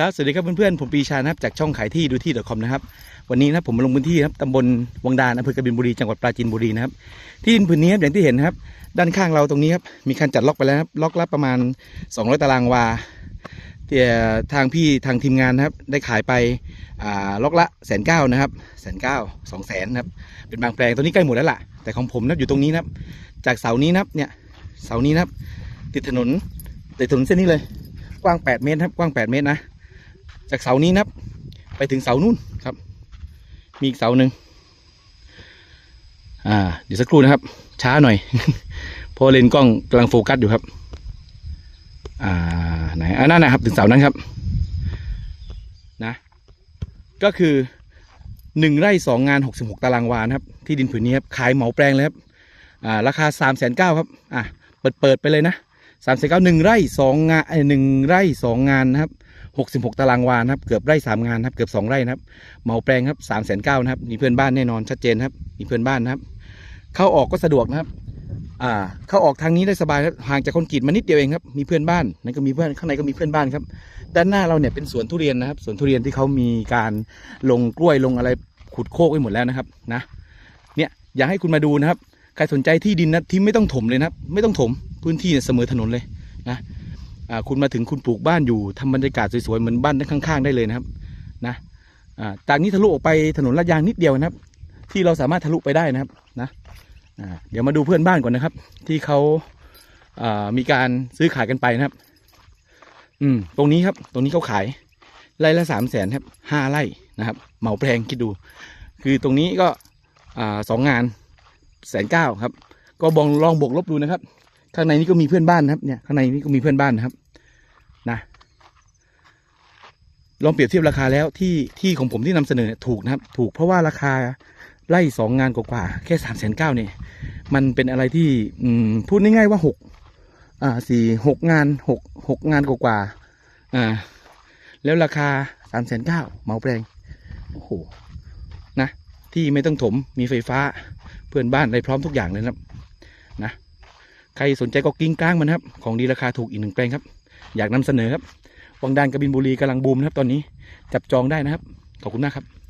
ครับ สวัสดีครับเพื่อนๆ ผมปีชานะครับจากช่องขายที่ดูที่ .com นะครับ วันนี้นะครับผมมาลงพื้นที่ครับตำบลวังดานอำเภอกบินบุรี จังหวัดปราจีนบุรีนะครับ ที่ดินผืนนี้ครับอย่างที่เห็นครับ ด้านข้างเราตรงนี้ครับ มีการจัดล็อกไปแล้วครับ ล็อกละประมาณ 200 ตารางวาแต่ทางพี่ทางทีมงานนะครับ ได้ขายไปล็อกละแสนเก้านะครับแสนเก้าสองแสนครับ เป็นบางแปลงตัวนี้ใกล้หมดแล้วล่ะ แต่ของผมนับอยู่ตรงนี้นะครับ จากเสานี้นะครับ เนี่ย เสานี้นะครับ ติดถนน ติดถนนเส้นนี้เลย กว้าง 8 เมตรครับ กว้าง 8 เมตรนะ จากเสานี้นะครับ ไปถึงเสานู่นครับ มีอีกเสาหนึ่งอ่าเดี๋ยวสักครู่นะครับ ช้าหน่อยเพราะเลนกล้องกำลังโฟกัสอยู่ครับ อ่าไหนอ่านั่นนะครับ ถึงเสานั้นครับ นะ ก็คือหนึ่งไร่สองงานหกสิบหกตารางวานะครับ ที่ดินผืนนี้ครับขายเหมาแปลงเลยครับอ่าราคาสามแสนเก้าครับอะเปิดเปิดไปเลยนะสามแสนเก้าหนึ่งไร่สองงานหนึ่งไร่สองงานนะครับ หกสิบหกตารางวานะครับ เกือบไร่สามงานนะครับ เกือบสองไร่นะครับเหมาแปลงครับสามแสนเก้านะครับ มีเพื่อนบ้านแน่นอนชัดเจนครับ มีเพื่อนบ้านนะครับ เข้าออกก็สะดวกนะครับ อ่า เข้าออกทางนี้ได้สบายครับ ห่างจากคอนกรีตมานิดเดียวเองครับ มีเพื่อนบ้านนั่นก็มีเพื่อน ข้างในก็มีเพื่อนบ้านครับ ด้านหน้าเราเนี่ยเป็นสวนทุเรียนนะครับ สวนทุเรียนที่เขามีการลงกล้วยลงอะไรขุดโคกไว้หมดแล้วนะครับนะ เนี่ยอยากให้คุณมาดูนะครับ ใครสนใจที่ดินนะที่ไม่ต้องถมเลยนะครับ ไม่ต้องถมพื้นที่เนี่ยเสมอถนนเลยนะ คุณมาถึงคุณปลูกบ้านอยู่ทำบรรยากาศสวยๆเหมือนบ้านข้างๆได้เลยนะครับนะจากนี้ทะลุออกไปถนนลาดยางนิดเดียวนะครับ ที่เราสามารถทะลุไปได้นะครับนะเดี๋ยวมาดูเพื่อนบ้านก่อนนะครับ ที่เขามีการซื้อขายกันไปนะครับ อืมตรงนี้ครับ ตรงนี้เขาขายไร่ละสามแสนครับห้าไร่นะครับ เหมาแปลงคิดดู คือตรงนี้ก็สองงานแสนเก้าครับ ก็บองลองบวกลบดูนะครับ ข้างในนี้ก็มีเพื่อนบ้านนะครับ เนี่ยข้างในนี้ก็มีเพื่อนบ้านนะครับ นะลองเปรียบเทียบราคาแล้วที่ที่ของผมที่นำเสนอเนี่ยถูกนะครับ ถูกเพราะว่าราคาไล่สองงานกว่าแค่สามแสนเก้าเนี่ย มันเป็นอะไรที่อืมพูดง่ายๆว่าหกอ่าสี่หกงานหกหกงานกว่าอ่า แล้วราคาสามแสนเก้าเมาแปลงโอ้โหนะที่ไม่ต้องถมมีไฟฟ้าเพื่อนบ้านอะไรพร้อมทุกอย่างเลยนะครับนะ ใครสนใจก็กิ้งก้างมันครับ ของดีราคาถูกอีกหนึ่งแปลงครับ อยากนำเสนอครับวังดานกบินบุรีกำลังบูมนะครับตอนนี้จับจองได้นะครับ ขอบคุณมากครับ